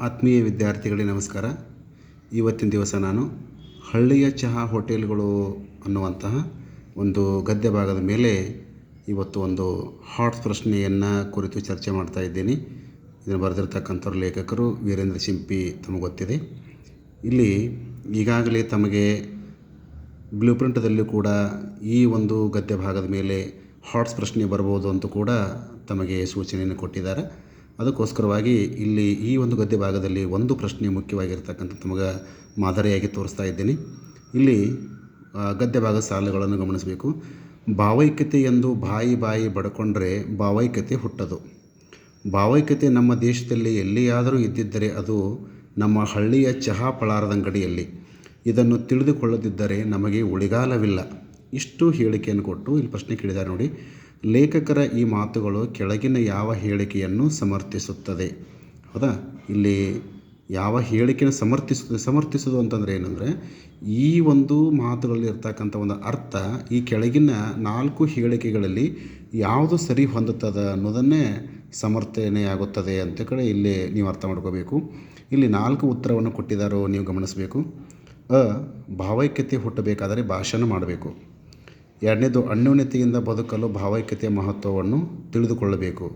ಆತ್ಮೀಯ ವಿದ್ಯಾರ್ಥಿಗಳಿಗೆ ನಮಸ್ಕಾರ. ಇವತ್ತಿನ ದಿವಸ ನಾನು ಹಳ್ಳಿಯ ಚಹಾ ಹೋಟೆಲ್ಗಳು ಅನ್ನುವಂತಹ ಒಂದು ಗದ್ಯ ಭಾಗದ ಮೇಲೆ ಇವತ್ತು ಒಂದು ಹಾಟ್ ಪ್ರಶ್ನೆಯನ್ನು ಕುರಿತು ಚರ್ಚೆ ಮಾಡ್ತಾ ಇದ್ದೀನಿ. ಇದನ್ನು ಬರೆದಿರ್ತಕ್ಕಂಥವ್ರು ಲೇಖಕರು ವೀರೇಂದ್ರ ಸಿಂಪಿ ತಮಗೆ ಗೊತ್ತಿದೆ. ಇಲ್ಲಿ ಈಗಾಗಲೇ ತಮಗೆ ಬ್ಲೂ ಪ್ರಿಂಟದಲ್ಲೂ ಕೂಡ ಈ ಒಂದು ಗದ್ಯ ಭಾಗದ ಮೇಲೆ ಹಾಟ್ಸ್ ಪ್ರಶ್ನೆ ಬರ್ಬೋದು ಅಂತ ಕೂಡ ತಮಗೆ ಸೂಚನೆಯನ್ನು ಕೊಟ್ಟಿದ್ದಾರೆ. ಅದಕ್ಕೋಸ್ಕರವಾಗಿ ಇಲ್ಲಿ ಈ ಒಂದು ಗದ್ಯ ಭಾಗದಲ್ಲಿ ಒಂದು ಪ್ರಶ್ನೆ ಮುಖ್ಯವಾಗಿರ್ತಕ್ಕಂಥ ತಮಗೆ ಮಾದರಿಯಾಗಿ ತೋರಿಸ್ತಾ ಇದ್ದೀನಿ. ಇಲ್ಲಿ ಗದ್ಯ ಭಾಗದ ಸಾಲುಗಳನ್ನು ಗಮನಿಸಬೇಕು. ಭಾವೈಕ್ಯತೆ ಎಂದು ಬಾಯಿ ಬಾಯಿ ಬಡ್ಕೊಂಡ್ರೆ ಭಾವೈಕ್ಯತೆ ಹುಟ್ಟದು. ಭಾವೈಕ್ಯತೆ ನಮ್ಮ ದೇಶದಲ್ಲಿ ಎಲ್ಲಿಯಾದರೂ ಇದ್ದಿದ್ದರೆ ಅದು ನಮ್ಮ ಹಳ್ಳಿಯ ಚಹಾ ಪಳಾರದಂಗಡಿಯಲ್ಲಿ ಇದನ್ನು ತಿಳಿದುಕೊಳ್ಳದಿದ್ದರೆ ನಮಗೆ ಉಳಿಗಾಲವಿಲ್ಲ. ಇಷ್ಟು ಹೇಳಿಕೆಯನ್ನು ಕೊಟ್ಟು ಇಲ್ಲಿ ಪ್ರಶ್ನೆ ಕೇಳಿದ್ದಾರೆ ನೋಡಿ. ಲೇಖಕರ ಈ ಮಾತುಗಳು ಕೆಳಗಿನ ಯಾವ ಹೇಳಿಕೆಯನ್ನು ಸಮರ್ಥಿಸುತ್ತದೆ? ಹೌದಾ? ಇಲ್ಲಿ ಯಾವ ಹೇಳಿಕೆಯನ್ನು ಸಮರ್ಥಿಸುತ್ತದೆ ಸಮರ್ಥಿಸೋದು ಅಂತಂದರೆ ಏನಂದರೆ, ಈ ಒಂದು ಮಾತುಗಳಲ್ಲಿ ಇರ್ತಕ್ಕಂಥ ಒಂದು ಅರ್ಥ ಈ ಕೆಳಗಿನ ನಾಲ್ಕು ಹೇಳಿಕೆಗಳಲ್ಲಿ ಯಾವುದು ಸರಿ ಹೊಂದುತ್ತದೆ ಅನ್ನೋದನ್ನೇ ಸಮರ್ಥನೆಯಾಗುತ್ತದೆ ಅಂತ ಕಡೆ ಇಲ್ಲಿ ನೀವು ಅರ್ಥ ಮಾಡ್ಕೋಬೇಕು. ಇಲ್ಲಿ ನಾಲ್ಕು ಉತ್ತರವನ್ನು ಕೊಟ್ಟಿದ್ದಾರೋ ನೀವು ಗಮನಿಸಬೇಕು. ಅ, ಭಾವೈಕ್ಯತೆ ಹುಟ್ಟಬೇಕಾದರೆ ಭಾಷಣ ಮಾಡಬೇಕು. ಎರಡನೇದು ಅನ್ಯೋನ್ಯತೆಯಿಂದ ಬದುಕಲು ಭಾವೈಕ್ಯತೆಯ ಮಹತ್ವವನ್ನು ತಿಳಿದುಕೊಳ್ಳಬೇಕು.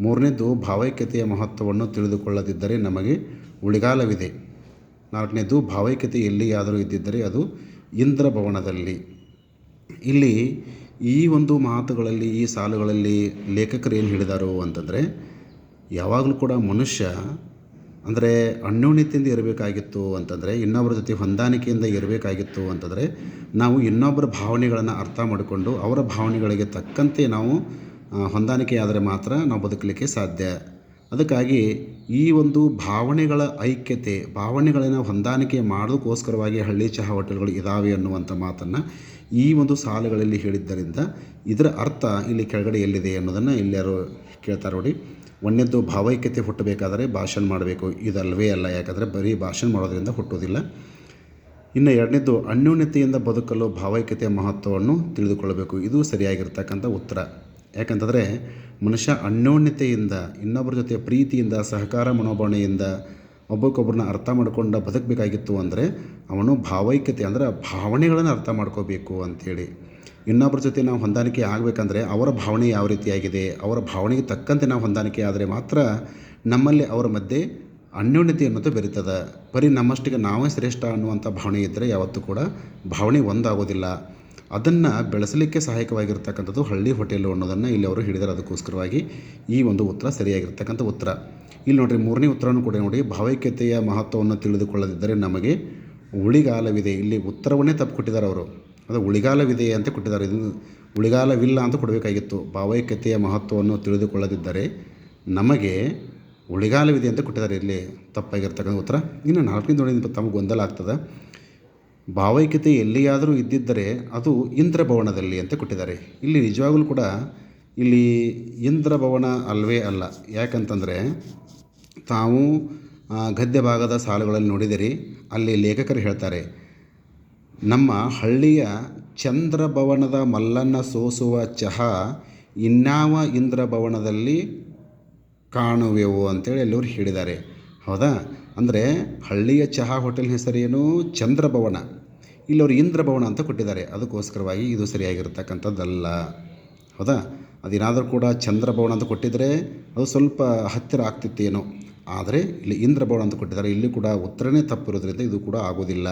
ಮೂರನೇದು ಭಾವೈಕ್ಯತೆಯ ಮಹತ್ವವನ್ನು ತಿಳಿದುಕೊಳ್ಳದಿದ್ದರೆ ನಮಗೆ ಉಳಿಗಾಲವಿದೆ. ನಾಲ್ಕನೇದು ಭಾವೈಕ್ಯತೆ ಎಲ್ಲಿಯಾದರೂ ಇದ್ದಿದ್ದರೆ ಅದು ಇಂದ್ರ ಭವನದಲ್ಲಿ ಇಲ್ಲಿ ಈ ಒಂದು ಮಾತುಗಳಲ್ಲಿ, ಈ ಸಾಲುಗಳಲ್ಲಿ ಲೇಖಕರು ಏನು ಹೇಳಿದಾರೋ ಅಂತಂದರೆ, ಯಾವಾಗಲೂ ಕೂಡ ಮನುಷ್ಯ ಅಂದರೆ ಅನ್ಯೋನ್ಯತೆಯಿಂದ ಇರಬೇಕಾಗಿತ್ತು ಅಂತಂದರೆ ಇನ್ನೊಬ್ಬರ ಜೊತೆ ಹೊಂದಾಣಿಕೆಯಿಂದ ಇರಬೇಕಾಗಿತ್ತು ಅಂತಂದರೆ ನಾವು ಇನ್ನೊಬ್ಬರ ಭಾವನೆಗಳನ್ನು ಅರ್ಥ ಮಾಡಿಕೊಂಡು ಅವರ ಭಾವನೆಗಳಿಗೆ ತಕ್ಕಂತೆ ನಾವು ಹೊಂದಾಣಿಕೆಯಾದರೆ ಮಾತ್ರ ನಾವು ಬದುಕಲಿಕ್ಕೆ ಸಾಧ್ಯ. ಅದಕ್ಕಾಗಿ ಈ ಒಂದು ಭಾವನೆಗಳ ಐಕ್ಯತೆ, ಭಾವನೆಗಳನ್ನು ಹೊಂದಾಣಿಕೆ ಮಾಡೋದಕ್ಕೋಸ್ಕರವಾಗಿ ಹಳ್ಳಿ ಚಹಾ ಹೋಟೆಲ್ಗಳು ಇದ್ದಾವೆ ಅನ್ನುವಂಥ ಮಾತನ್ನು ಈ ಒಂದು ಸಾಲುಗಳಲ್ಲಿ ಹೇಳಿದ್ದರಿಂದ ಇದರ ಅರ್ಥ ಇಲ್ಲಿ ಕೆಳಗಡೆ ಎಲ್ಲಿದೆ ಅನ್ನೋದನ್ನು ಯಾರು ಕೇಳ್ತಾರೆ ನೋಡಿ. ಒಂದನೇದ್ದು ಭಾವೈಕ್ಯತೆ ಹುಟ್ಟಬೇಕಾದರೆ ಭಾಷಣ ಮಾಡಬೇಕು. ಇದಲ್ವೇ ಅಲ್ಲ, ಯಾಕಂದರೆ ಬರೀ ಭಾಷಣ ಮಾಡೋದರಿಂದ ಹುಟ್ಟೋದಿಲ್ಲ. ಇನ್ನು ಎರಡನೇದು ಅನ್ಯೋನ್ಯತೆಯಿಂದ ಬದುಕಲು ಭಾವೈಕ್ಯತೆಯ ಮಹತ್ವವನ್ನು ತಿಳಿದುಕೊಳ್ಳಬೇಕು. ಇದು ಸರಿಯಾಗಿರ್ತಕ್ಕಂಥ ಉತ್ತರ. ಯಾಕಂತಂದರೆ ಮನುಷ್ಯ ಅನ್ಯೋನ್ಯತೆಯಿಂದ, ಇನ್ನೊಬ್ಬರ ಜೊತೆ ಪ್ರೀತಿಯಿಂದ, ಸಹಕಾರ ಮನೋಭಾವನೆಯಿಂದ ಒಬ್ಬಕ್ಕೊಬ್ಬರನ್ನ ಅರ್ಥ ಮಾಡಿಕೊಂಡು ಬದುಕಬೇಕಾಗಿತ್ತು ಅಂದರೆ ಅವನು ಭಾವೈಕ್ಯತೆ ಅಂದರೆ ಭಾವನೆಗಳನ್ನು ಅರ್ಥ ಮಾಡ್ಕೋಬೇಕು ಅಂಥೇಳಿ ಇನ್ನೊಬ್ಬರ ಜೊತೆ ನಾವು ಹೊಂದಾಣಿಕೆ ಆಗಬೇಕಂದ್ರೆ ಅವರ ಭಾವನೆ ಯಾವ ರೀತಿಯಾಗಿದೆ, ಅವರ ಭಾವನೆಗೆ ತಕ್ಕಂತೆ ನಾವು ಹೊಂದಾಣಿಕೆ ಆದರೆ ಮಾತ್ರ ನಮ್ಮಲ್ಲಿ ಅವರ ಮಧ್ಯೆ ಅನ್ಯೋನ್ಯತೆ ಅನ್ನೋದು ಬೆರೀತದೆ. ಬರೀ ನಮ್ಮಷ್ಟಿಗೆ ನಾವೇ ಶ್ರೇಷ್ಠ ಅನ್ನುವಂಥ ಭಾವನೆ ಇದ್ದರೆ ಯಾವತ್ತೂ ಕೂಡ ಭಾವನೆ ಒಂದಾಗೋದಿಲ್ಲ. ಅದನ್ನು ಬೆಳೆಸಲಿಕ್ಕೆ ಸಹಾಯಕವಾಗಿರ್ತಕ್ಕಂಥದ್ದು ಹಳ್ಳಿ ಹೋಟೆಲು ಅನ್ನೋದನ್ನು ಇಲ್ಲಿ ಅವರು ಹೇಳಿದ್ದಾರೆ. ಅದಕ್ಕೋಸ್ಕರವಾಗಿ ಈ ಒಂದು ಉತ್ತರ ಸರಿಯಾಗಿರ್ತಕ್ಕಂಥ ಉತ್ತರ. ಇಲ್ಲಿ ನೋಡಿರಿ, ಮೂರನೇ ಉತ್ತರವನ್ನು ಕೂಡ ನೋಡಿ. ಭಾವೈಕ್ಯತೆಯ ಮಹತ್ವವನ್ನು ತಿಳಿದುಕೊಳ್ಳದಿದ್ದರೆ ನಮಗೆ ಉಳಿಗಾಲವಿದೆ. ಇಲ್ಲಿ ಉತ್ತರವನ್ನೇ ತಪ್ಪು ಕೊಟ್ಟಿದ್ದಾರೆ ಅವರು. ಅದು ಉಳಿಗಾಲವಿದೆ ಅಂತ ಕೊಟ್ಟಿದ್ದಾರೆ. ಇದು ಉಳಿಗಾಲವಿಲ್ಲ ಅಂತ ಕೊಡಬೇಕಾಗಿತ್ತು. ಭಾವೈಕ್ಯತೆಯ ಮಹತ್ವವನ್ನು ತಿಳಿದುಕೊಳ್ಳದಿದ್ದರೆ ನಮಗೆ ಉಳಿಗಾಲವಿದೆ ಅಂತ ಕೊಟ್ಟಿದ್ದಾರೆ. ಇಲ್ಲಿ ತಪ್ಪಾಗಿರ್ತಕ್ಕಂಥ ಉತ್ತರ. ಇನ್ನು ನಾಲ್ಕನೇ ನೋಡಿ ತಮಗೆ ಗೊಂದಲ ಆಗ್ತದೆ. ಭಾವೈಕ್ಯತೆ ಎಲ್ಲಿಯಾದರೂ ಇದ್ದಿದ್ದರೆ ಅದು ಇಂದ್ರಭವನದಲ್ಲಿ ಅಂತ ಕೊಟ್ಟಿದ್ದಾರೆ. ಇಲ್ಲಿ ನಿಜವಾಗಲೂ ಕೂಡ ಇಲ್ಲಿ ಇಂದ್ರಭವನ ಅಲ್ವೇ ಅಲ್ಲ. ಯಾಕಂತಂದರೆ ತಾವು ಗದ್ಯ ಭಾಗದ ಸಾಲುಗಳಲ್ಲಿ ನೋಡಿದಿರಿ ಅಲ್ಲಿ ಲೇಖಕರು ಹೇಳ್ತಾರೆ ನಮ್ಮ ಹಳ್ಳಿಯ ಚಂದ್ರಭವನದ ಮಲ್ಲನ್ನ ಸೋಸುವ ಚಹಾ ಇನ್ಯಾವ ಇಂದ್ರಭವನದಲ್ಲಿ ಕಾಣುವೆವು ಅಂತೇಳಿ ಎಲ್ಲರೂ ಹೇಳಿದ್ದಾರೆ. ಹೌದಾ? ಅಂದರೆ ಹಳ್ಳಿಯ ಚಹಾ ಹೋಟೆಲ್ ಹೆಸರೇನು? ಚಂದ್ರಭವನ. ಇಲ್ಲಿ ಅವರು ಇಂದ್ರಭವನ ಅಂತ ಕೊಟ್ಟಿದ್ದಾರೆ. ಅದಕ್ಕೋಸ್ಕರವಾಗಿ ಇದು ಸರಿಯಾಗಿರ್ತಕ್ಕಂಥದ್ದಲ್ಲ. ಹೌದಾ? ಅದೇನಾದರೂ ಕೂಡ ಚಂದ್ರಭವನ ಅಂತ ಕೊಟ್ಟಿದ್ದರೆ ಅದು ಸ್ವಲ್ಪ ಹತ್ತಿರ ಆಗ್ತಿತ್ತೇನೋ. ಆದರೆ ಇಲ್ಲಿ ಇಂದ್ರಭವನ ಅಂತ ಕೊಟ್ಟಿದ್ದಾರೆ. ಇಲ್ಲಿ ಕೂಡ ಉತ್ತರನೇ ತಪ್ಪಿರೋದ್ರಿಂದ ಇದು ಕೂಡ ಆಗೋದಿಲ್ಲ.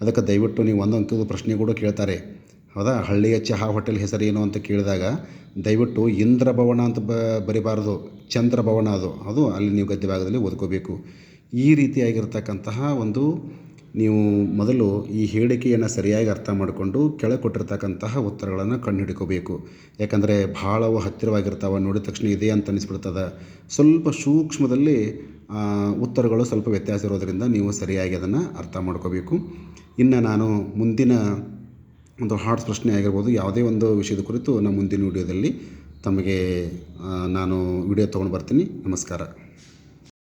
ಅದಕ್ಕೆ ದಯವಿಟ್ಟು ನೀವು ಒಂದು ಅಂಕದ ಪ್ರಶ್ನೆ ಕೂಡ ಕೇಳ್ತಾರೆ. ಹೌದಾ? ಹಳ್ಳಿಯ ಚಹಾ ಹೋಟೆಲ್ ಹೆಸರೇನು ಅಂತ ಕೇಳಿದಾಗ ದಯವಿಟ್ಟು ಇಂದ್ರಭವನ ಅಂತ ಬ, ಬರಿಬಾರ್ದು. ಚಂದ್ರಭವನ ಅದು. ಅದು ಅಲ್ಲಿ ನೀವು ಗದ್ಯ ಭಾಗದಲ್ಲಿ ಓದ್ಕೋಬೇಕು. ಈ ರೀತಿಯಾಗಿರ್ತಕ್ಕಂತಹ ಒಂದು ನೀವು ಮೊದಲು ಈ ಹೇಳಿಕೆಯನ್ನು ಸರಿಯಾಗಿ ಅರ್ಥ ಮಾಡಿಕೊಂಡು ಕೆಳಗೆ ಕೊಟ್ಟಿರ್ತಕ್ಕಂತಹ ಉತ್ತರಗಳನ್ನು ಕಂಡುಹಿಡ್ಕೋಬೇಕು. ಯಾಕಂದರೆ ಭಾಳವು ಹತ್ತಿರವಾಗಿರ್ತಾವೆ, ನೋಡಿದ ತಕ್ಷಣ ಇದೆ ಅಂತ ಅನಿಸ್ಬಿಡ್ತದೆ. ಸ್ವಲ್ಪ ಸೂಕ್ಷ್ಮದಲ್ಲಿ ಉತ್ತರಗಳು ಸ್ವಲ್ಪ ವ್ಯತ್ಯಾಸ ಇರೋದರಿಂದ ನೀವು ಸರಿಯಾಗಿ ಅದನ್ನು ಅರ್ಥ ಮಾಡ್ಕೋಬೇಕು. ಇನ್ನು ನಾನು ಮುಂದಿನ ಒಂದು ಹಾರ್ಟ್ಸ್ ಪ್ರಶ್ನೆ ಆಗಿರ್ಬೋದು, ಯಾವುದೇ ಒಂದು ವಿಷಯದ ಕುರಿತು ನಮ್ಮ ಮುಂದಿನ ವಿಡಿಯೋದಲ್ಲಿ ತಮಗೆ ನಾನು ವಿಡಿಯೋ ತೊಗೊಂಡು ಬರ್ತೀನಿ. ನಮಸ್ಕಾರ.